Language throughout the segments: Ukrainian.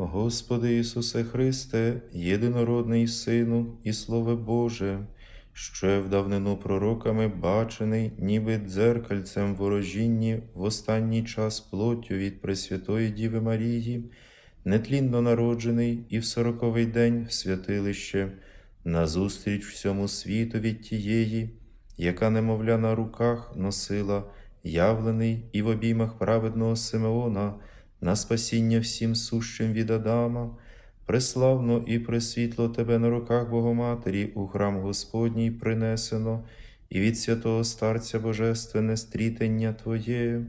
Господи Ісусе Христе, єдинородний Сину і Слово Боже, що в давнину пророками бачений, ніби дзеркальцем ворожінні в останній час плоттю від Пресвятої Діви Марії, нетлінно народжений і в сороковий день в святилище, назустріч всьому світу від тієї, яка немовля на руках носила, явлений і в обіймах праведного Симеона, на спасіння всім сущим від Адама, преславно і пресвітло Тебе на руках Богоматері у храм Господній принесено, і від святого Старця Божественне стрітення Твоє.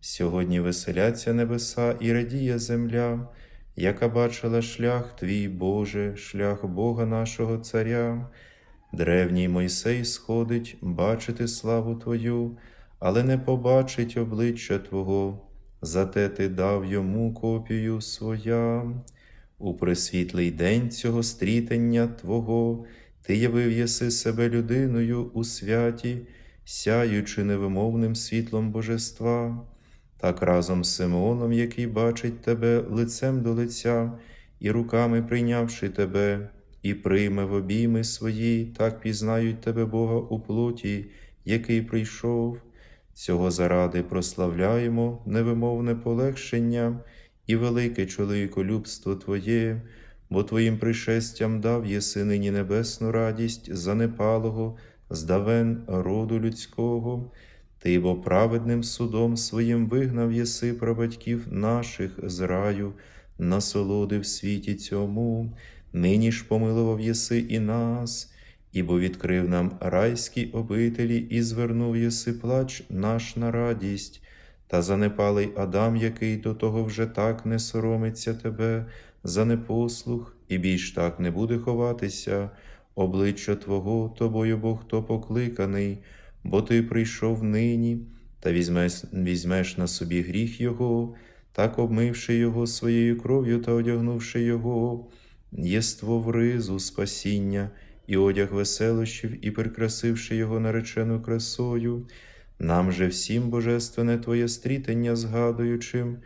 Сьогодні веселяться небеса і радіє земля, яка бачила шлях Твій, Боже, шлях Бога нашого Царя. Древній Мойсей сходить бачити славу Твою, але не побачить обличчя Твого, зате Ти дав йому копію своя. У пресвітлий день цього стрітення Твого, Ти явив єси себе людиною у святі, сяючи невимовним світлом Божества, так разом з Симеоном, який бачить Тебе лицем до лиця, і руками прийнявши Тебе, і прийме в обійми свої, так пізнають Тебе, Бога у плоті, який прийшов. Цього заради прославляємо невимовне полегшення і велике чоловіколюбство Твоє, бо Твоїм пришестям дав єси нині небесну радість занепалого, здавен роду людського, Ти бо праведним судом своїм вигнав єси прабатьків наших з раю, насолоди в світі цьому, нині ж помилував єси і нас. Ібо відкрив нам райські обителі і звернув єси плач наш на радість, та занепалий Адам, який до того вже так не соромиться тебе за непослух, і більш так не буде ховатися, обличчя Твого, тобою Бог хто покликаний, бо Ти прийшов нині, та візьмеш, візьмеш на собі гріх Його, так обмивши Його своєю кров'ю та одягнувши Його, єство в ризу спасіння і одяг веселощів, і прикрасивши його наречену красою, нам же всім божественне Твоє стрітення згадуючим,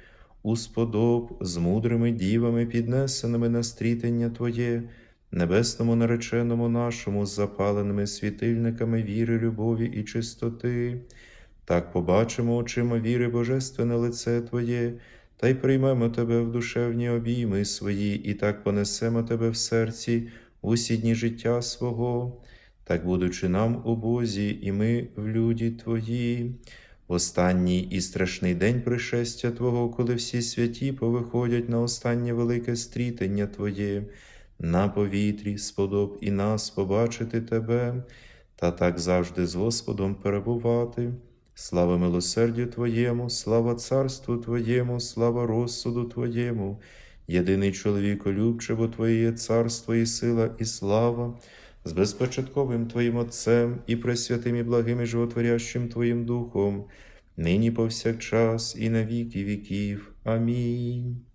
усподоб з мудрими дівами, піднесеними на стрітення Твоє, небесному нареченому нашому, з запаленими світильниками віри, любові і чистоти. Так побачимо очима віри Божественне лице Твоє, та й приймемо Тебе в душевні обійми свої, і так понесемо Тебе в серці усі дні життя свого, так будучи нам у Бозі, і ми в люді Твої. В останній і страшний день пришестя Твого, коли всі святі повиходять на останнє велике стрітення Твоє, на повітрі сподоб і нас побачити Тебе, та так завжди з Господом перебувати. Слава милосердю Твоєму, слава царству Твоєму, слава розсуду Твоєму, єдиний чоловіколюбче, бо Твоє царство і сила, і слава, з безпочатковим Твоїм Отцем і пресвятим і благим і животворящим Твоїм Духом, нині повсякчас і на віки віків. Амінь.